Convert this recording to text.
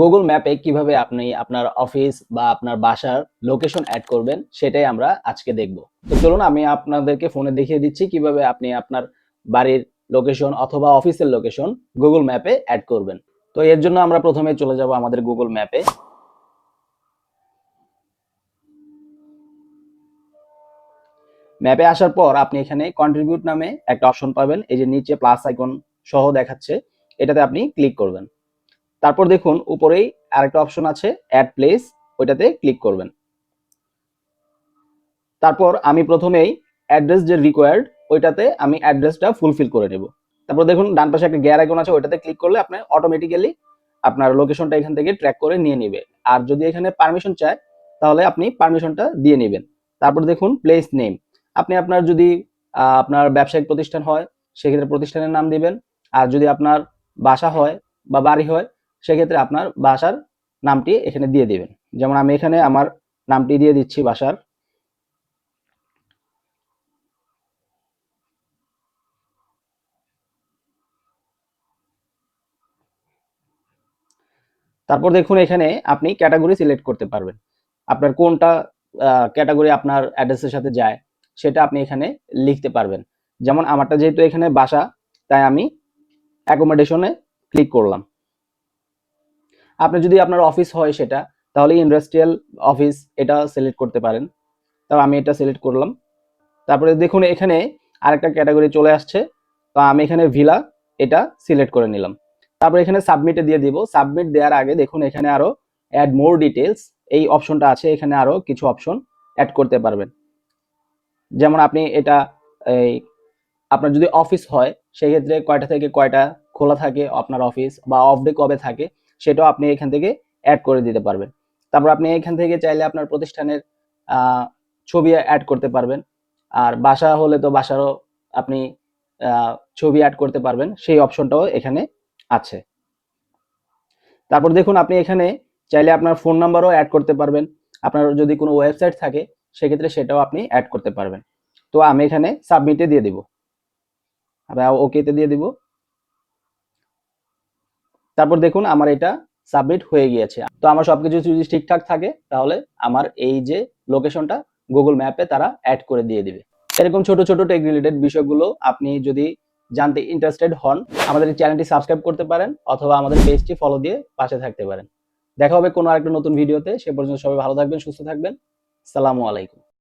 Google ম্যাপে কীভাবে আপনি আপনার অফিস বা আপনার বাসার লোকেশন অ্যাড করবেন, সেটাই আমরা আজকে দেখব। তো চলুন, আমি আপনাদেরকে ফোনে দেখিয়ে দিচ্ছি কীভাবে আপনি আপনার বাড়ির লোকেশন অথবা অফিসের লোকেশন গুগল ম্যাপে অ্যাড করবেন। তো এর জন্য আমরা প্রথমে চলে যাব আমাদের গুগল ম্যাপে ম্যাপে আসার পর আপনি এখানে কন্ট্রিবিউট নামে একটা অপশন পাবেন, এই যে নিচে প্লাস আইকন সহ দেখাচ্ছে, এটাতে আপনি ক্লিক করবেন। তারপর দেখুন, উপরেই আরেকটা অপশন আছে অ্যাড প্লেস ওইটাতে ক্লিক করবেন। তারপর আমি প্রথমেই অ্যাড্রেস যে রিকোয়ার্ড ওইটাতে আমি অ্যাড্রেসটা ফুলফিল করে নেব। তারপর দেখুন, ডান পাশে একটা গিয়ার আইকন আছে, ওইটাতে ক্লিক করলে আপনি অটোমেটিক্যালি আপনার লোকেশনটা এখান থেকে ট্র্যাক করে নিয়ে নেবে। আর যদি এখানে পারমিশন চায়, তাহলে আপনি পারমিশনটা দিয়ে নেবেন। তারপর দেখুন প্লেস নেম আপনি আপনার যদি আপনার ব্যবসায়িক প্রতিষ্ঠান হয়, সেক্ষেত্রে প্রতিষ্ঠানের নাম দিবেন। আর যদি আপনার বাসা হয় বা বাড়ি হয় সেক্ষেত্রে আপনার বাসার নামটি এখানে দিয়ে দিবেন। যেমন আমি এখানে আমার নামটি দিয়ে দিচ্ছি বাসার। তারপর দেখুন এখানে আপনি ক্যাটাগরি সিলেক্ট করতে পারবেন। আপনার কোনটা ক্যাটাগরি আপনার অ্যাড্রেসের সাথে যায়, সেটা আপনি এখানে লিখতে পারবেন। যেমন আমারটা যেহেতু এখানে বাসা, তাই আমি অ্যাকোমোডেশনে ক্লিক করলাম। আপনি যদি আপনার অফিস হয় সেটা তাহলে ইন্ডাস্ট্রিয়াল অফিস এটা সিলেক্ট করতে পারেন। তাও আমি এটা সিলেক্ট করলাম। তারপরে দেখুন এখানে আরেকটা ক্যাটাগরি চলে আসছে। তো আমি এখানে ভিলা এটা সিলেক্ট করে নিলাম। তারপর এখানে সাবমিটে দিয়ে দিব। সাবমিট দেওয়ার আগে দেখুন এখানে আরও অ্যাড মোর ডিটেলস এই অপশনটা আছে, এখানে আরও কিছু অপশন অ্যাড করতে পারবেন। যেমন আপনি এটা, এই আপনার যদি অফিস হয়, সেক্ষেত্রে কয়টা থেকে কয়টা খোলা থাকে আপনার অফিস বা অফ ডে কবে থাকে সেটাও আপনি এখান থেকে অ্যাড করে দিতে পারবেন। তারপর আপনি এখান থেকে চাইলে আপনার প্রতিষ্ঠানের ছবি অ্যাড করতে পারবেন। আর বাসা হলে তো বাসারও আপনি ছবি অ্যাড করতে পারবেন। সেই অপশনটাও এখানে আছে। তারপর দেখুন, আপনি এখানে চাইলে আপনার ফোন নাম্বারও অ্যাড করতে পারবেন। আপনার যদি কোনো ওয়েবসাইট থাকে, সেক্ষেত্রে সেটাও আপনি অ্যাড করতে পারবেন। তো আমি এখানে সাবমিটে দিয়ে দিব। আমরা ওকেতে দিয়ে দিব। তারপর দেখুন আমার এটা সাবমিট হয়ে গিয়েছে। তো আমার সবকিছু যদি ঠিকঠাক থাকে, তাহলে আমার এই যে লোকেশনটা গুগল ম্যাপে তারা অ্যাড করে দিয়ে দিবে। এরকম ছোট ছোট টেক রিলেটেড বিষয়গুলো আপনি যদি জানতে ইন্টারেস্টেড হন, আমাদের চ্যানেলটি সাবস্ক্রাইব করতে পারেন অথবা আমাদের পেজটি ফলো দিয়ে পাশে থাকতে পারেন। দেখা হবে কোনো আরেকটা নতুন ভিডিওতে সে পর্যন্ত সবাই ভালো থাকবেন, সুস্থ থাকবেন। সালামু আলাইকুম।